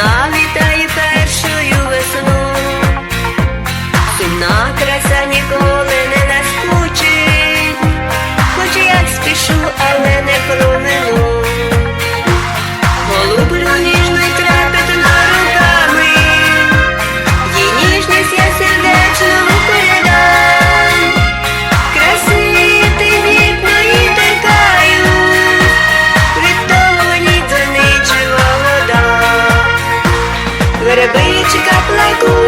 Весна вітає весну, сильна краса ніколи не. you got like